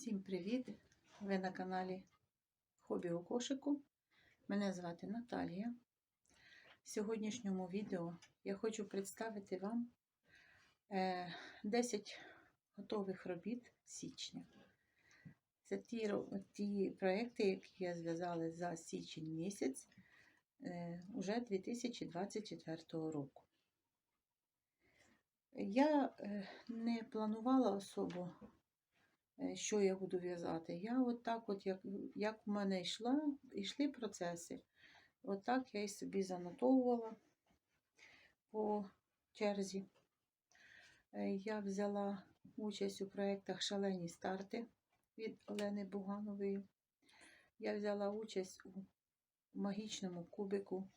Всім привіт! Ви на каналі Хобі у кошику. Мене звати Наталія. В сьогоднішньому відео я хочу представити вам е, 10 готових робіт січня. Це ті, ті проекти, які я зв'язала за січень місяць е, уже 2024 року. Я е, не планувала особо е, що я буду в'язати. Я от так, от, як, як в мене йшла, йшли процеси, от так я і собі занотовувала по черзі. Е, Я взяла участь у проєктах Шалені старти від Олени Буганової. Я взяла участь у магічному кубику.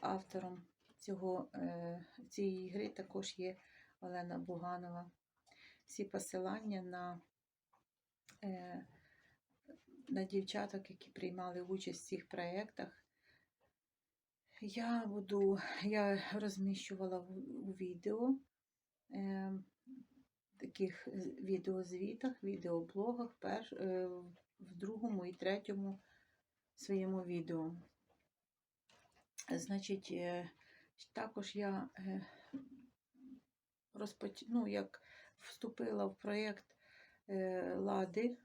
Автором цього, е, цієї гри також є Олена Буганова. Всі посилання на е, на дівчаток, які приймали участь в цих проєктах. Я буду, я розміщувала у відео, е, таких відеозвітах, відеоблогах, перш, е, в другому і третьому своєму відео. Значить, е, також я е, розпоч... ну, як вступила в проєкт е, Лади,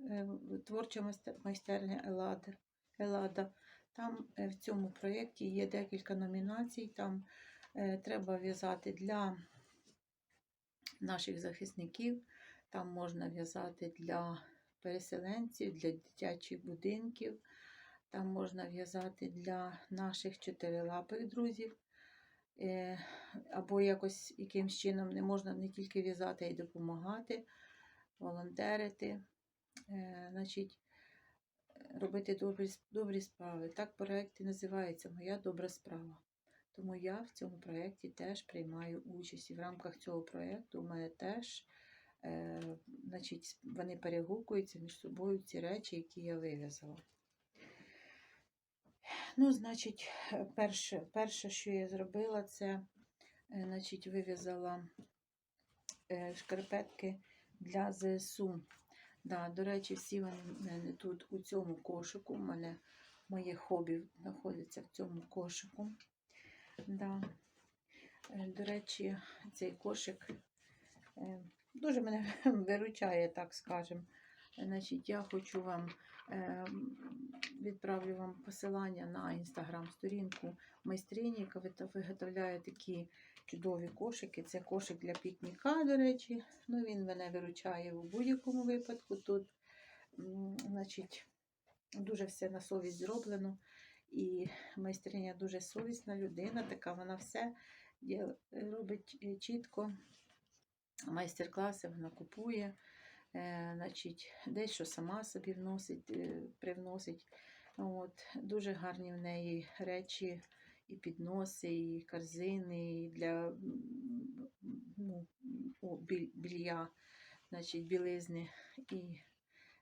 е, творча майстерня Елада. Елада. Там е, в цьому проєкті є декілька номінацій. Там е, треба в'язати для наших захисників, там можна в'язати для переселенців, для дитячих будинків, там можна в'язати для наших чотирилапих друзів. Е, Або якось якимсь чином не можна не тільки в'язати, а й допомагати, волонтерити, е, значить, робити добрі, добрі справи. Так проєкт і називається Моя добра справа. Тому я в цьому проєкті теж приймаю участь. І в рамках цього проєкту у мене теж е, значить, вони перегукуються між собою ці речі, які я вив'язала. Ну, значить, е, перше, перше, що я зробила, це значить, вив'язала шкарпетки для ЗСУ. Да, до речі, всі вони тут у цьому кошику. У мене моє хобі знаходиться в цьому кошику. Да. Е, До речі, цей кошик е, дуже мене виручає, так скажемо. Значить, я хочу вам е, відправлю вам посилання на інстаграм-сторінку майстрині, яка виготовляє такі чудові кошики. Це кошик для пікніка, до речі. Ну, він мене виручає у будь-якому випадку. Тут, значить, дуже все на совість зроблено. І майстриня дуже совісна людина, така вона все робить е, чітко. Майстер-класи вона купує, значить, дещо сама собі вносить, е, привносить. От, дуже гарні в неї речі, і підноси, і корзини, і для ну, білья, значить, білизни, і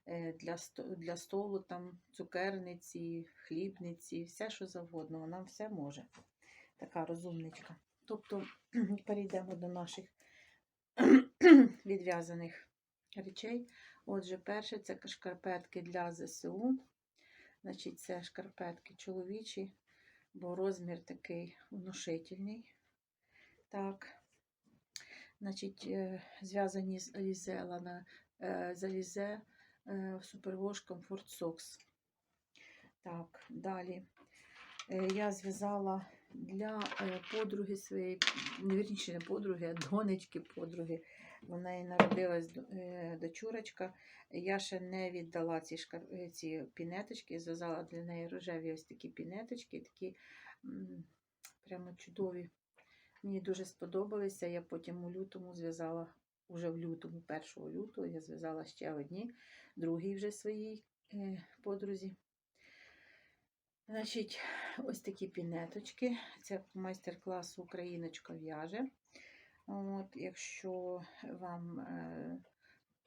е, для, для столу там цукерниці, хлібниці, все, що завгодно, вона все може. Така розумничка. Тобто перейдемо до наших відв'язаних речей. Отже, перше це шкарпетки для ЗСУ. Значить, це шкарпетки чоловічі, бо розмір такий внушительний. Так. Значить, е, зв'язані з Lana, е, з Alize е, Superwash Comfort Socks. Так, далі. Е, Я зв'язала для е, подруги своєї, не вірніше, не подруги, а донечки подруги. У неї народилась е, дочурочка. Я ще не віддала ці, шкар... ці пінеточки, зв'язала для неї рожеві ось такі пінеточки, такі прямо чудові. Мені дуже сподобалися. Я потім у лютому зв'язала, уже в лютому, 1 лютого, я зв'язала ще одні, другій вже своїй подрузі. Значить, ось такі пінеточки. Це майстер-клас Україночка в'яже. От, якщо вам, е,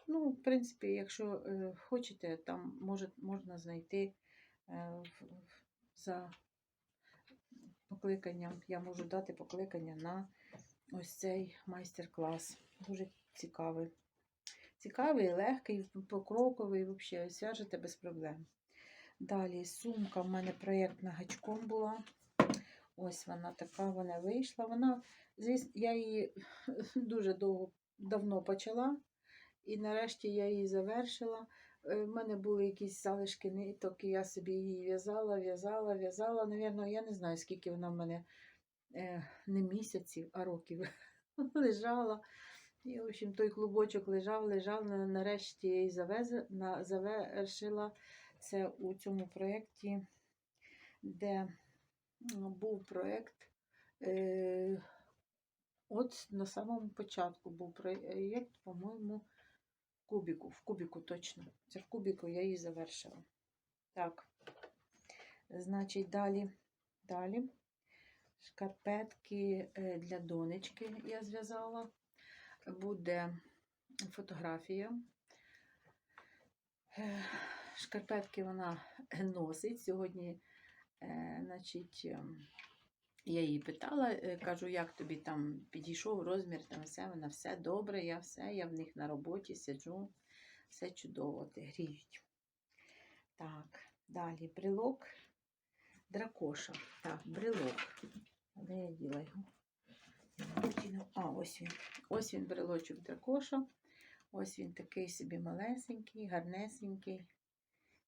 ну, в принципі, якщо е, хочете, там може, можна знайти е, за покликанням, я можу дати покликання на ось цей майстер-клас. Дуже цікавий. Цікавий, легкий, покроковий, взагалі, зв'яжете без проблем. Далі сумка в мене проєктна гачком була. Ось вона така, вона вийшла. Вона, звісно, я її дуже довго давно почала, і нарешті я її завершила. Е, В мене були якісь залишки ниток, і я собі її в'язала, в'язала, в'язала. Навірно, я не знаю, скільки вона в мене е, не місяців, а років лежала. І, в общем, той клубочок лежав, лежав. Нарешті я на, завершила це у цьому проєкті, де був проєкт. Е, от на самому початку був проєкт, по-моєму, кубіку. В кубіку точно. Це в кубіку я її завершила. Так. Значить, далі. Далі. Шкарпетки е, для донечки я зв'язала. Буде фотографія. Е, Шкарпетки вона носить. Сьогодні, е, значить, ем, я її питала, е, кажу, як тобі там підійшов розмір, там все, вона все добре, я все, я в них на роботі сиджу, все чудово, гріють. Так, далі брелок дракоша. Так, брелок. Де я діла його? А, ось він. Ось він брелочок дракоша. Ось він такий собі малесенький, гарнесенький.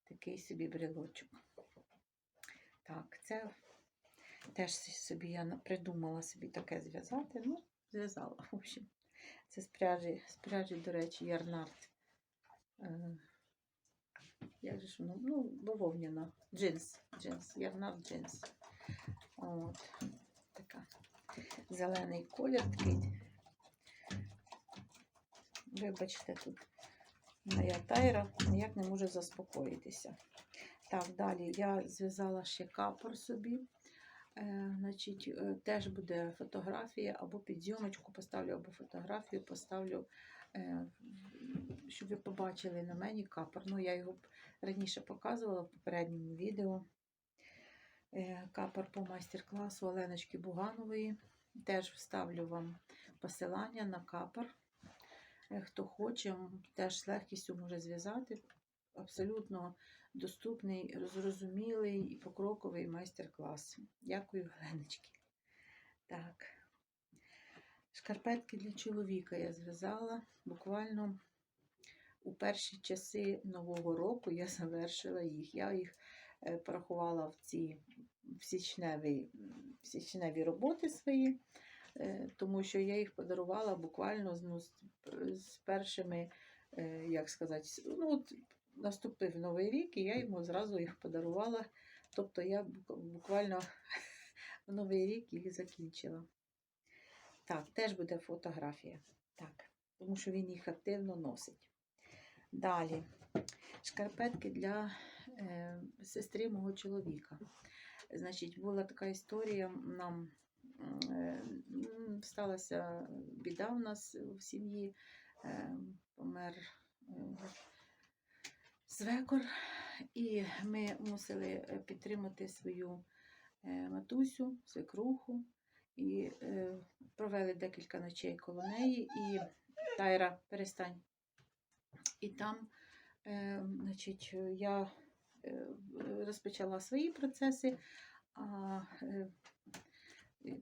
Такий собі брелочок. Так, це теж собі я придумала собі таке зв'язати. Ну, зв'язала, в общем. Це з пряжі, до речі, ярнард. Е, як же ж воно? Ну, бавовняна. Джинс. Джинс. Ярнард джинс. От. Така. Зелений колір такий. Вибачте, тут моя тайра ніяк не може заспокоїтися. Так, далі я зв'язала ще капор собі. Е, значить, е, теж буде фотографія, або під зйомочку поставлю, або фотографію поставлю, е, щоб ви побачили на мені капор. Ну, я його раніше показувала в попередньому відео. Е, капор по майстер-класу Оленочки Буганової. Теж вставлю вам посилання на капор. Е, Хто хоче, теж з легкістю може зв'язати. Абсолютно доступний, зрозумілий і покроковий майстер-клас. Дякую, Оленочки. Так. Шкарпетки для чоловіка я зв'язала. Буквально у перші часи Нового року я завершила їх. Я їх е, порахувала в ці в січневі, січневі роботи свої, е, тому що я їх подарувала буквально ну, з першими, е, як сказати, ну, от наступив Новий рік, і я йому зразу їх подарувала. Тобто я буквально в Новий рік їх закінчила. Так, теж буде фотографія. Так, тому що він їх активно носить. Далі. Шкарпетки для е, сестри мого чоловіка. Значить, була така історія. Нам е, сталася біда в нас в сім'ї. Е, помер е, свекор, і ми мусили підтримати свою матусю, свекруху. І провели декілька ночей коло неї, і Тайра, перестань. І там, значить, я розпочала свої процеси, е,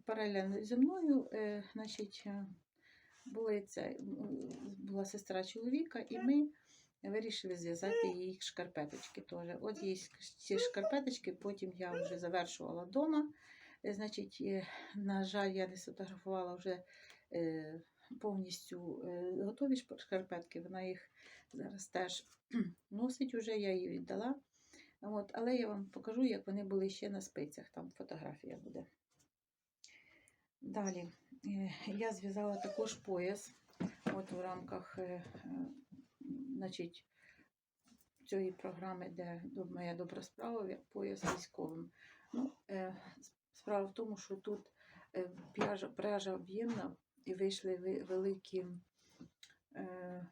паралельно зі мною, е, значить, е, були була сестра чоловіка, і ми вирішили зв'язати їй шкарпеточки теж. От їй ці шкарпеточки, потім я вже завершувала вдома. Значить, на жаль, я не сфотографувала вже повністю готові шкарпетки. Вона їх зараз теж носить уже, я її віддала. От, але я вам покажу, як вони були ще на спицях. Там фотографія буде. Далі е, я зв'язала також пояс. От в рамках е, е, значить, цієї програми, де моя добра справа, пояс військовим. Ну, справа в тому, що тут пряжа, об'ємна і вийшли великі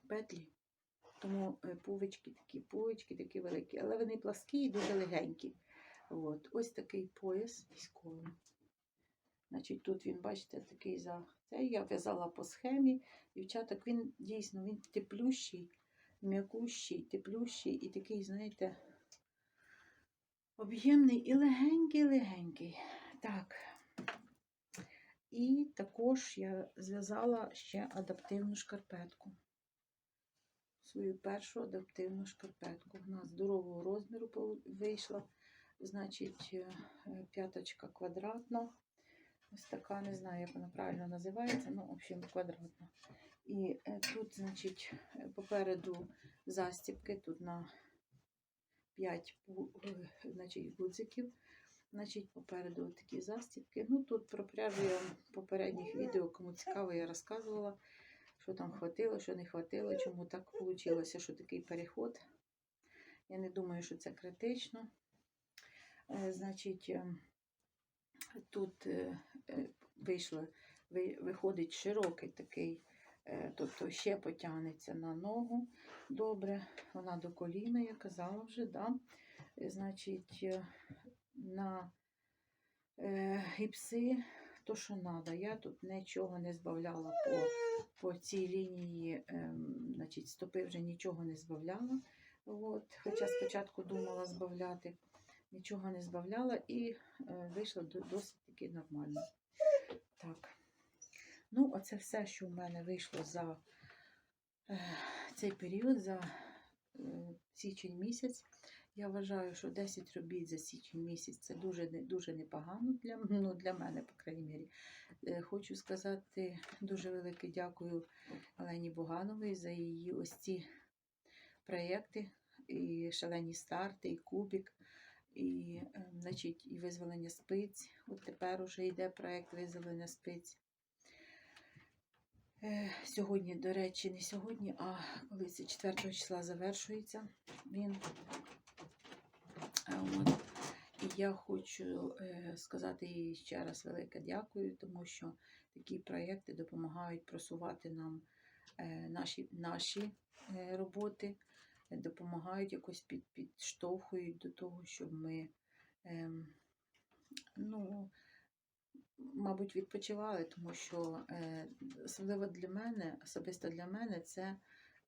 петлі. Тому е, пувички такі, пувички такі великі, але вони пласкі і дуже легенькі. От. Ось такий пояс військовий. Значить, тут він, бачите, такий за це. Я в'язала по схемі. Дівчаток, він дійсно він теплющий, м'якущий, теплющий і такий, знаєте, об'ємний і легенький-легенький. Так. І також я зв'язала ще адаптивну шкарпетку. Свою першу адаптивну шкарпетку. Вона здорового розміру вийшла. Значить, е, е, п'яточка квадратна. Ось така, не знаю, як вона правильно називається, ну, в общем, квадратна. І е, тут, значить, е, попереду застібки, тут на 5 значить, гудзиків. Значить, попереду такі застібки. Ну, тут про пряжу я в попередніх відео, кому цікаво, я розказувала, що там хватило, що не хватило, чому так вийшло, що такий переход. Я не думаю, що це критично. Е, Значить, е, тут е, е, вийшло, виходить широкий такий, тобто ще потягнеться на ногу. Добре, вона до коліна, я казала вже, да? Значить, на гіпси, то, що треба. Я тут нічого не збавляла по, по цій лінії, ем, значить, стопи вже нічого не збавляла. От. Хоча спочатку думала збавляти, нічого не збавляла і е, вийшло досить таки нормально. Так. Ну, оце все, що в мене вийшло за е, цей період, за е, січень місяць. Я вважаю, що 10 робіт за січень місяць це дуже, дуже непогано для, ну, для мене, по крайній мірі. Е, Хочу сказати дуже велике дякую Олені Бугановій за її ось ці проєкти, і шалені старти, і кубік, і, е, значить, і визволення спиць. От тепер уже йде проєкт визволення спиць. Е, Сьогодні, до речі, не сьогодні, а коли це 4 числа завершується він. От. І я хочу е, сказати їй ще раз велике дякую, тому що такі проєкти допомагають просувати нам е, наші, наші е, роботи, допомагають якось під, підштовхують до того, щоб ми, ем, ну, мабуть, відпочивали, тому що особливо для мене, особисто для мене, це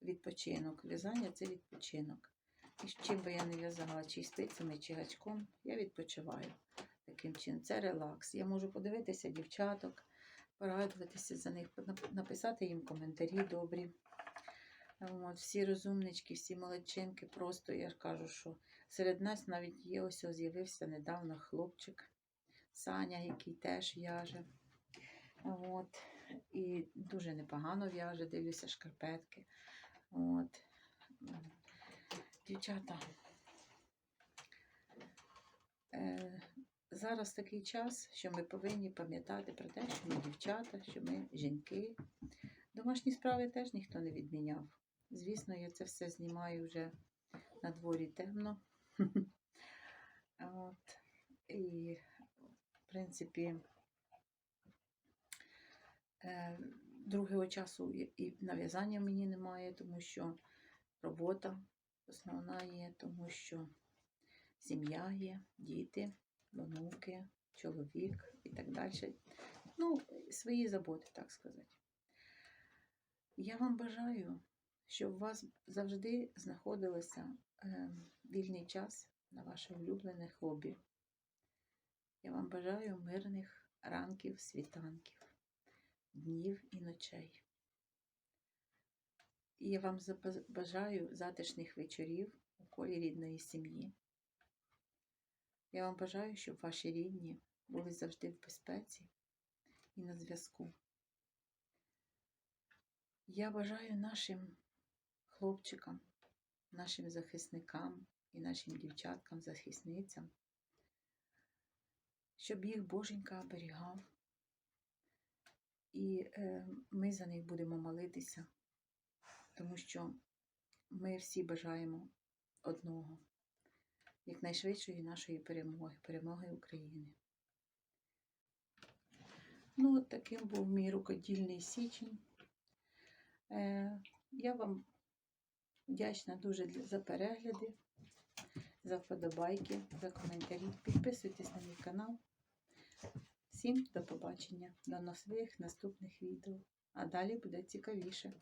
відпочинок. В'язання це відпочинок. І з чим би я не в'язала, чи спицями, чи гачком, я відпочиваю таким чином. Це релакс. Я можу подивитися дівчаток, порадуватися за них, написати їм коментарі добрі. От, всі розумнички, всі молодчинки, просто я кажу, що серед нас навіть є ось з'явився недавно хлопчик Саня, який теж в'яже. От. І дуже непогано в'яже, дивлюся шкарпетки. От. Дівчата. Е, зараз такий час, що ми повинні пам'ятати про те, що ми дівчата, що ми жінки. Домашні справи теж ніхто не відміняв. Звісно, я це все знімаю вже на дворі темно. От. І, в принципі, е, другого часу і- нав'язання мені немає, тому що робота основна є, тому що сім'я є, діти, онуки, чоловік і так далі. Ну, свої заботи, так сказати. Я вам бажаю, щоб у вас завжди знаходилося е, вільний час на ваше улюблене хобі. Я вам бажаю мирних ранків, світанків, днів і ночей. І я вам бажаю затишних вечорів у колі рідної сім'ї. Я вам бажаю, щоб ваші рідні були завжди в безпеці і на зв'язку. Я бажаю нашим хлопчикам, нашим захисникам і нашим дівчаткам, захисницям, щоб їх Боженька оберігав. І е, ми за них будемо молитися, тому що ми всі бажаємо одного якнайшвидшої нашої перемоги, перемоги України. Ну, от таким був мій рукодільний січень. Е, я вам вдячна дуже за перегляди, за вподобайки, за коментарі. Підписуйтесь на мій канал. Всім до побачення, до нових наступних відео. А далі буде цікавіше.